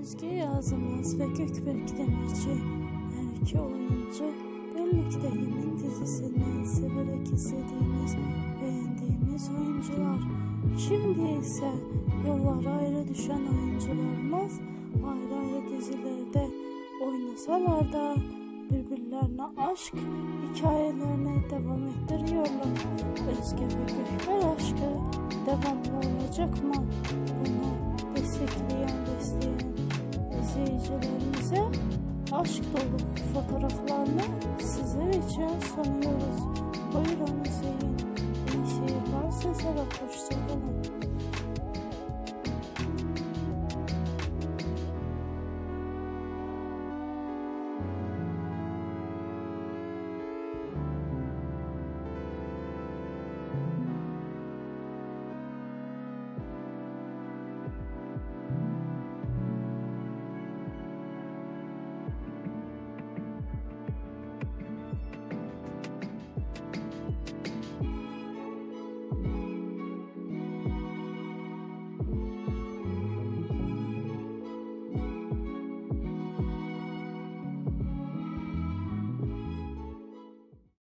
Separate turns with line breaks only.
Özge Yazımaz ve Gökberk Demirci her iki oyuncu birlikte Yemin dizisinden severek izlediğimiz, beğendiğimiz oyuncular. Şimdi ise yollar ayrı düşen oyuncularımız ayrı ayrı dizilerde oynasalar da birbirlerine aşk hikayelerine devam ettiriyorlar. Özge ve Gökber aşkı devamlı olacak mı? İzleyicilerimize aşk dolu fotoğraflarını sizler için sunuyoruz. Buyurun izleyin. İyi seyirler sizlere. Hoşçakalın.